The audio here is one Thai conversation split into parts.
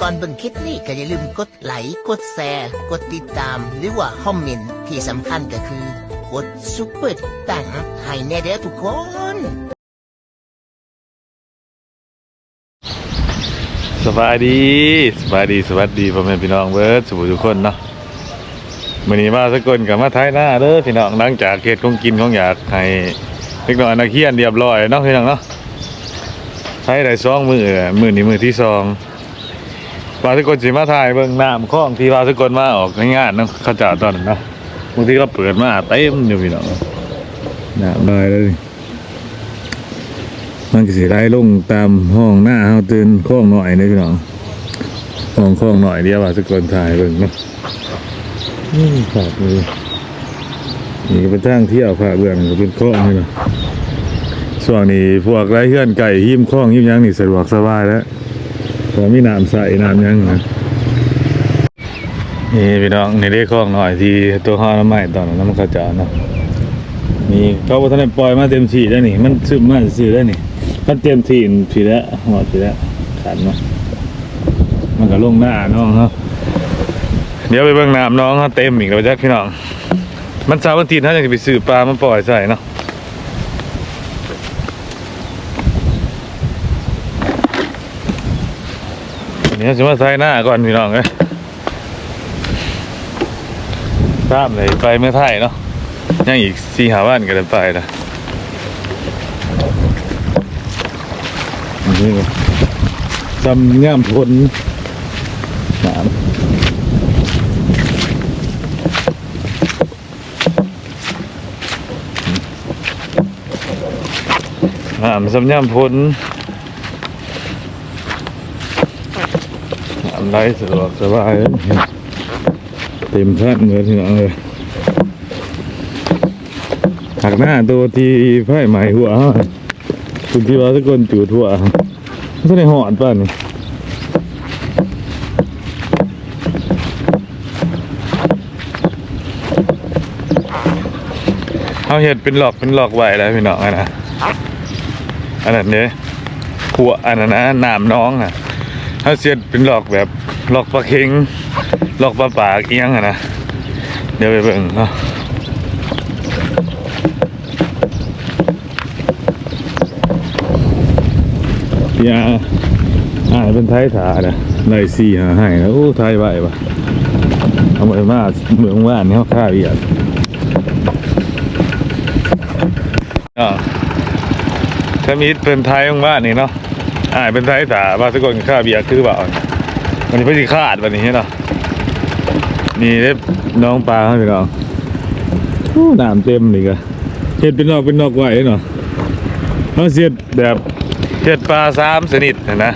ก่อนเบิ่งคลิปนี้ก็อย่าลืมกดไลค์กดแชร์กดติดตาม หรือว่าคอมเมนต์ที่สำคัญก็คือกดซุปเปอร์ตังให้แน่เด้อทุกคนสบายดีสบายดีสวัสดีพ่อแม่พี่น้องเบิร์ดสุขทุกคนเนาะมื้อนี้มาสกลกับมาท้ายหน้าเด้อพี่น้องหลังจากเฮ็ดของกินของอยากให้เล็กน้อยนักเรียนเรียบร้อยเนาะพี่น้องเนาะท้ายได้สองมือมือนี้มือที่สอง ว่าสกลสิมาถ่ายเบิ่งน้ำคลองที่ว่าสกลมาออกในงานเนะเขาจ่าตอนนั้นนะบางทีก็เปิดมาเต็มอยู่พี่น้องน้ำลยเลยมันก็สิได้ลงตามห้องหน้าเฮาตื่นคล้องหน่อยนี่พี่น้องห้องคล้องหน่อยเดียวว่าสกลถ่ายเบิ่งนะนี่ฝากมือนี่ก็เป็นทางเที่ยวผ่าเบื้องก็เป็นคล้องนี่นะช่วงนี้พวกไรเฮือนไก่หิ้มคล้องหิ้มยังนี่สะดวกสบายแล้ว พอมีน้ำใส่น้ำยังนะนี่พี่น้องในี่ได้คล้องหน่อยที่ตัวห้อน้ำใหม่ตอนนั้นมันก็จะเนาะนี่เขาบอกท่านปล่อยมาเต็มที่แล้วนี่ มันซึมมาซื่อแล้วนี่มันเต็มที่ทีแล้วหอดทีแล้วขันเนาะมันก็ลงหน้าน้องเขาะเดี๋ยวไปเบิ่งน้ำน้องเขาเต็มอีกแล้วจ้ะพี่น้อง มันสาววันทีท่านจะไปซื้อปลามาปล่อยใส่เนาะ วันนี้จะมาใส่หน้าก่อนพี่น้องเอ้ยตามเลยไปเมื่อไทยเนาะยังอีกสี่หาวันก็จะไปนะนี่ก็จำย่ามพลสามน้ำสำย่ามพลน้ ไหลสะดวกสบายเต็มท่านเลยที่น้องเลยหักหน้าตัวที่ไพ่ใหม่หัวคุณที่ว่าสกลจูดหัวไม่ได้หอดป่ะนี่เอาเห็ดเป็นหลอกเป็นหลอกไหวแล้วพี่น้องอะนะอันนั้นเนี่ยขัวอันนั้นนะน้ำน้องอะ เขาเสียดเป็นหลอกแบบหลอกปลาเค็งหลอกปลาปากเอียงอะนะเดี๋ยวไปเบิ่งเนาะพี่อาอ่าเป็นไทยถาเน่ะในสี่หาให้นะโอ้ไทยไหวปะเอาไปมาเมืองว่านเนี่เขาฆ่าเวียดอ่าถ้ามีเป็นไทยของบ้านนี่เนาะ อ่าเป็นไทยถาบาสกลฆ่าเบียดคือเปล่าวันนี้เพิ่งสิคาดวันนี้เนาะนี่เด้น้องปลาเขาพี่น้องน้ำเต็มนี่ก็เห็ดเป็นนอกเป็นนอกไหวเนาะเขาเสียดแบบเห็ดปลาสามชนิดนะนะ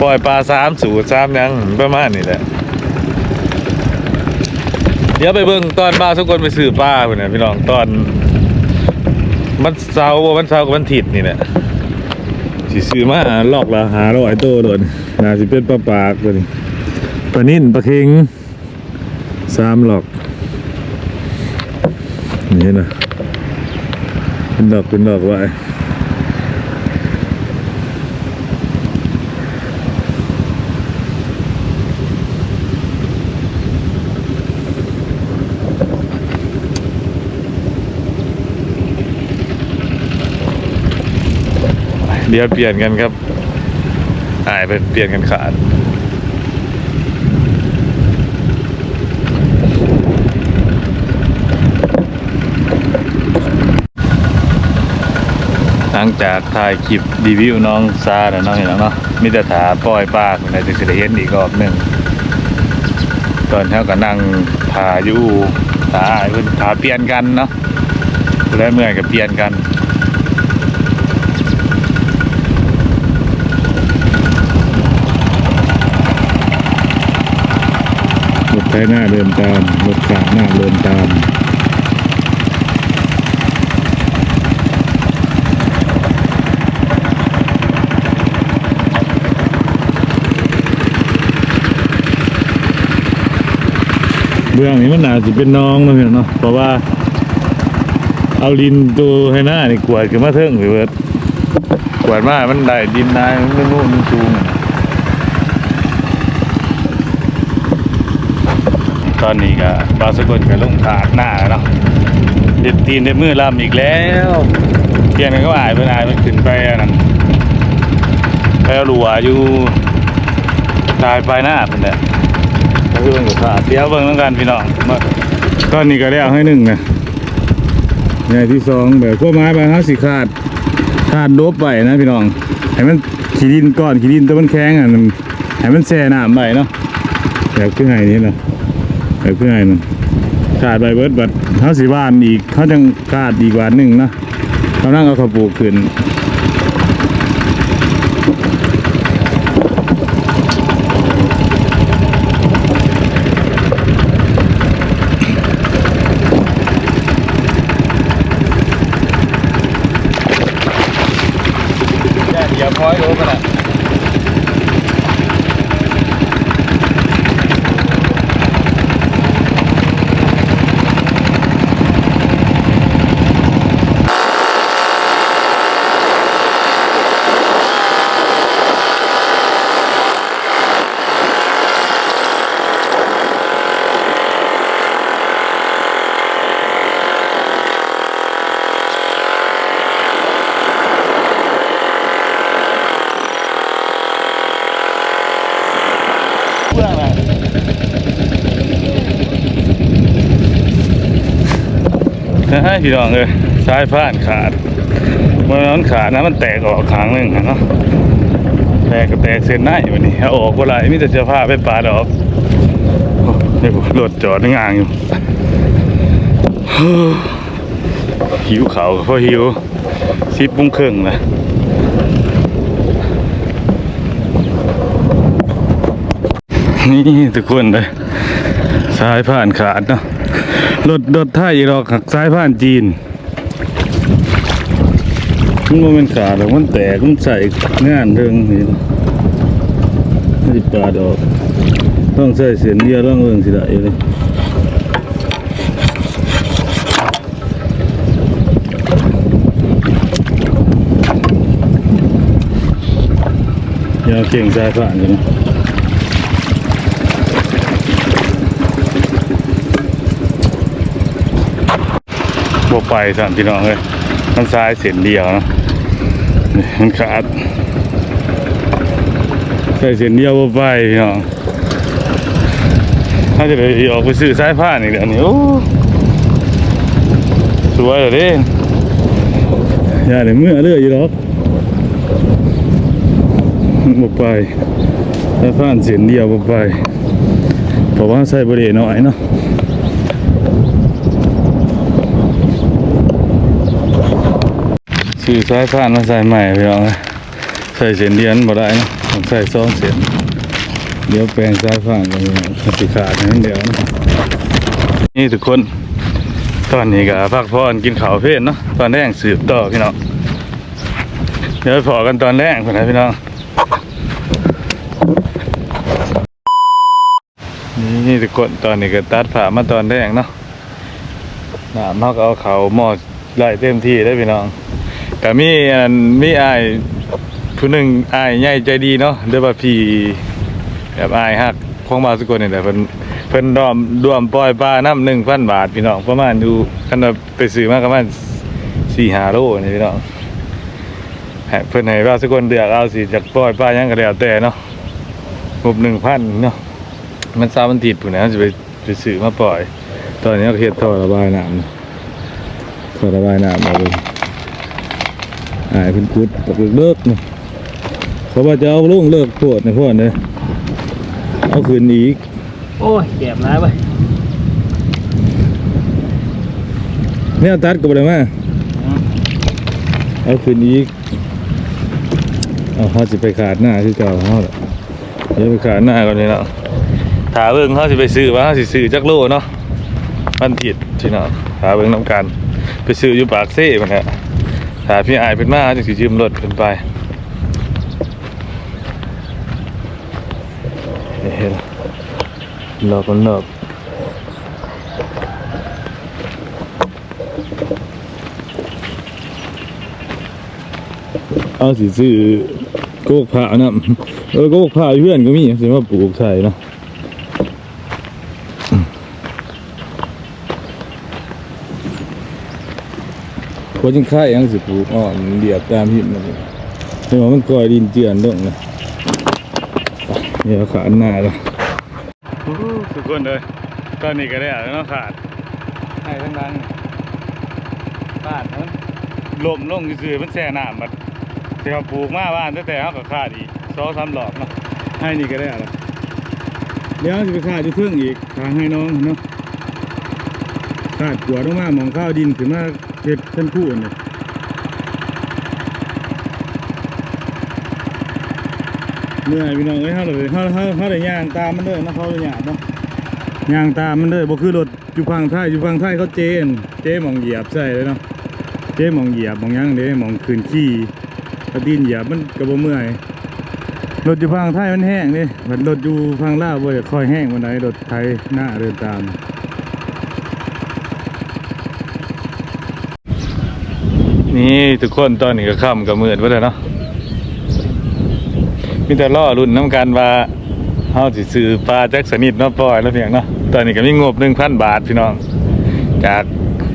ปล่อยปลาสามสูตรสามยังประมาณนี้แหละเดี๋ยวไปเบิ่งตอนบ้าวทุกคนไปซื้อปลาเนน่ะพี่น้องตอนมันเสาร์บ่มันเสาร์กับมันถิดนี่แหละ สิซื้อมาลอกละหาร้อยโตโดนนาสิเป็นปลาปากตัวนี้ปลานิ่นปลาเค็งสามหลอกนี่นะเป็นดอกเป็นดอกไว้ เดี๋ยวเปลี่ยนกันครับหายไปเปลี่ยนกันขาดหลังจากถ่ายคลิปรีวิวน้องซาแล้วน้องเห็นแล้วเนาะมีแต่ถาปล่อยปลาคนไหนจะสิได้เห็นอีกรอบหนึ่งตอนเท่าก็นั่งถ่าอยู่ถ่าเพิ่นถ่าเปลี่ยนกันเนาะแล้วเมื่อยก็เปลี่ยนกัน รถไถหน้าเดินตามรถขาหน้าเดินตามเบื้องนี้มันน่าจะเป็นน้องนะพี่นเนาะเพราะว่า เอาลินตัวให้หน้านี่กวาดขึ้นมาเทิงหรือเบิดกวาดมามันได้ดินนายมันนู่นมันสูงอะ ตอนนี้ก็บาสกุลก็ลงขาดหน้าแล้วเนาะเด็ดตีนเด็ดมือลำอีกแล้วเปลี่ยนก็อายเป็นอายมันขึ้นไปนนั้นไปเอาหลัวอยู่ตายปลายหน้าเป็นแหละก็คือมันก็ขาดเดี๋ยวเบิ่งแล้วกันพี่น้องมาตอนนี้ก็ได้เอาให้หนึ่งนะใหญ่ที่สองแบบขั้วไม้ไปห้าสิขาดขาดโดบไปนะพี่น้องให้มันขีดินก่อนขีดินตัวมันแข็งอะให้มันแช่น้ำไปเนาะแบบเพื่อไงนี่นาะ แบบเพื่อไงมันขาดใบเบิร์ดบัดเท้าสีบ้านอีกเขาจังขาดอีกวันหนึ่งนะเขานั่งเอาข้าวปลูกขึ้นอย่าพอยรู้กันนะ ให้พี่น้องเลยสายพานขาดเมื่อนั้นขาดนะมันแตกออกขางหนึ่งเนาะแตกก็แตกเส้นหน้าอยู่นี่เอาออกก็ไรมิแต่เสื้อผ้าไปปาดออกโอ้นี่ผมรถจอดงางอยู่หิวเขาเพราะหิวสิบโมุ้งครื่องนะ นี่ทุกคนเลยสายผ่านขาดเนาะรถรถไทยเราขักสายผ่านจีนมันบ่แมันขาดหรอกมันแตกมันใส่งานเรื่องนี่เนาะไม่ได้ปาดออกต้องใส่เสียนเดียวต้องเรื่องสิได้เลยย่าเก่งสายผ่านกันนะ บ่ไปสั่นพี่น้องเลยมันซ้ายเส้นเดียวนะนี่มันขาดใส่เส้นเดียวบ่ไปพี่น้องถ้าจะไปออกไปซื้อสายผ้านี่เดี๋ยวนี้โอ้สวยเลยเด้อย่าเดี๋ยวเมื่อเลือยอยู่หรอกบ่ไปสายผ้าเส้นเดียวบ่ไปเพราะว่าใส่บริเวณน้อยเนาะ สื่อสายผ่านมาใส่ใหม่พี่น้องใส่เส้นเดียนบ่ได้นะใส่สองเส้นเดี๋ยวแปลงสายผ่านกันสิขาดนั้นเดียวนะนี่ทุกคนตอนนี้ก็พักผ่อนกินข้าวเพลนเนาะตอนแรกสืบต่อพี่น้องเดี๋ยวพอกันตอนแรกนะพี่น้องนี่ทุกคนตอนนี้ก็ตัดผ่ามาตอนแรกเนาะน้ำเขากเอาเขาหม้อไล่เต็มที่ได้พี่น้อง แต่มีอันมีอายผู้หนึ่งอายใหญ่ใจดีเนาะเรียกว่าพี่แบบอายฮักของบาสกุลนี่แหละเพิ่นเพิ่นดอมดวมปล่อยปลาน้ำหนึ่งพันบาทพี่น้องประมาณดูคันว่าไปซื้อมาประมาณสี่ห้าโลนี่พี่น้องเพิ่นให้บาสกุลเดือกเอาสิจากปล่อยปลายังก็แล้วแต่เนาะงบหนึ่งพันเนาะมันซามันติดผู้นะจะไปไปซื้อมาปล่อย ตอนนี้ก็เฮ็ดท่อระบายน้ำนะท่อระบายน้ำเอาเลย อายเพิ่นคุดตกเลิกๆเนาะเขาว่าจะเอาลุงเลิกโพดในพ่อเนี่ยเอาคืนอีก โอ้ยเจ็บแล้วเว้ยเนี่ยตัดก็บ่ได้มาเอาคืนอีกเอาเขาสิไปขาดหน้าคือเก่าเขาแหละเดี๋ยวไปขาดหน้าก่อนนี่เนาะถาเบิ่งเขาสิไปซื้อว่าเขาสิซื้อจักโลเนาะมันผิดที่เนาะถาเบิ่งน้ำกัน ไปซื้ออยู่ปากเซ่มันแหละ ถาพี่อายเป็นมาจะสิยืมรถเพิ่นไปเฮ้ยหลอกมันหลอกเอาสิซื้อโกกผ้านะเออโกกผ้าเพื่อนก็มีสิว่าปลูกใส่นะ ว่าจังค่ายยังสิปลูกอ่อนเดียบตามหิมมันนี่เห็นว่ามันก่อยดินเจือนลงนะไปเดี๋ยวขาดหน้าเลยทุกคนเลยตอนนี้ก็ได้แล้วเนาะขาดให้ทั้งนั้นขาดมันลมลงซื่อๆมันแช่น้ำมันที่เขาปลูกมาบ้านตั้งแต่เขาก็ขาดอีกสองสามหลอกเนาะให้นี่ก็ได้แล้วเดี๋ยวจะไปขาดอยู่เพิ่งอีกทางให้น้องเนาะขาดหัวลงมามองข้าวดินขึ้นมาเห็ดเช่นคู่เนี่ยเหนื่อยพี่น้องเอ้ยเฮาเลยเฮาเฮาเฮาได้ย่างตามมันเลยนะเขาเลยย่างเนาะย่างตามมันเลยบ่คือรถอยู่พังไทยอยู่พังไทยเขาเจน เจหมองเหยียบใส่เลยเนาะเจหมองเหยียบมองยังเด้หมองคืนขี้กระดินเหยียบมันก็บ่เมื่อยรถอยู่พังไทยมันแห้งเด้บัดรถอยู่พังลาบ่ได้ค่อยแห้งปานใดรถไทยหน้าเดินตาม นี่ทุกคนตอนนี้ก็ค่ำกับมืดไว้แล้วเนาะมีแต่ล่อรุ่นน้ำกันว่าเฮาสิซื้อปลาแจักสนิทเนาะปล่อยแล้วเพียงเนาะตอนนี้ก็มีงบ1,000บาทพี่น้อง จาก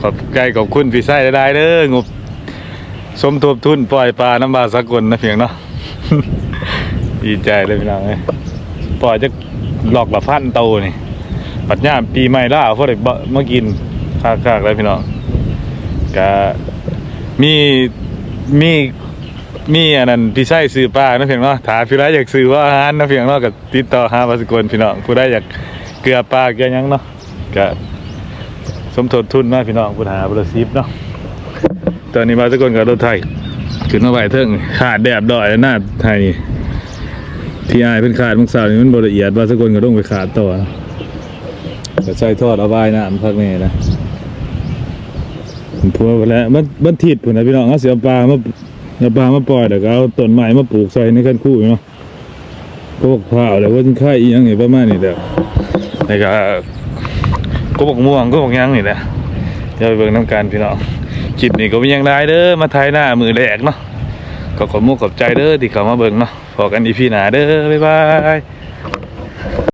ขอบใจขอบคุณพี่ไส้ได้เด้องบสมทบทุนปล่อยปลาน้ำบาสกลนะเพียงเนาะดีใจเลยพี่น้องเอ้ยปล่อยจักหลอกละพันโตนี่ปัดย่ามปีใหม่ล่าเพอได้บ่มากินคากๆเลยพี่น้องก็ มีมีมีอันนั้นพี่ใช่ซื้อปลานะเพียงเนาะถามพี่ไรอยากซื้อว่าอาหารนะเพียงเนาะก็ติดต่อหาภาสกลพี่น้องผู้ใดอยากเกลือปลาเกลือยังเนาะก็สมทบทุนมาพี่น้องผู้หาบริษัทเนาะตอนนี้ภาสกลกับรถไทยขึ้นมาไหวเทิงขาดแดบดอยหน้าไทยที่อายเป็นขาดมังสาวนี่มันบละเอียดภาสกลก็ต้องไปขาดต่อเนาะก็ใช้ทอดเอาไว้น้ำพักนี่นะ พัวไปแล้วมันมันทิดผมนะพี่น้องเอาเสียปลามาเอาปลามาปล่อยเดี๋ยวก็เอาต้นไม้มาปลูกใส่ในขั้นคู่เนาะก็บอกข้าวแล้วว่าจิงค่ายอีหยังไงประมาณนี้แหละแล้วก็ก็บอกม่วงก็บอกยังนี่แหละเดี๋ยวไปเบิ่งน้ำกันพี่น้องคลิปนี้ก็เป็นอยังได้เด้อมาถ่ายหน้ามือแรกเนาะก็ขอมุกขอบใจเด้อที่เขามาเบิ่งเนาะพอกันอีพีหนาเด้อบ๊ายบาย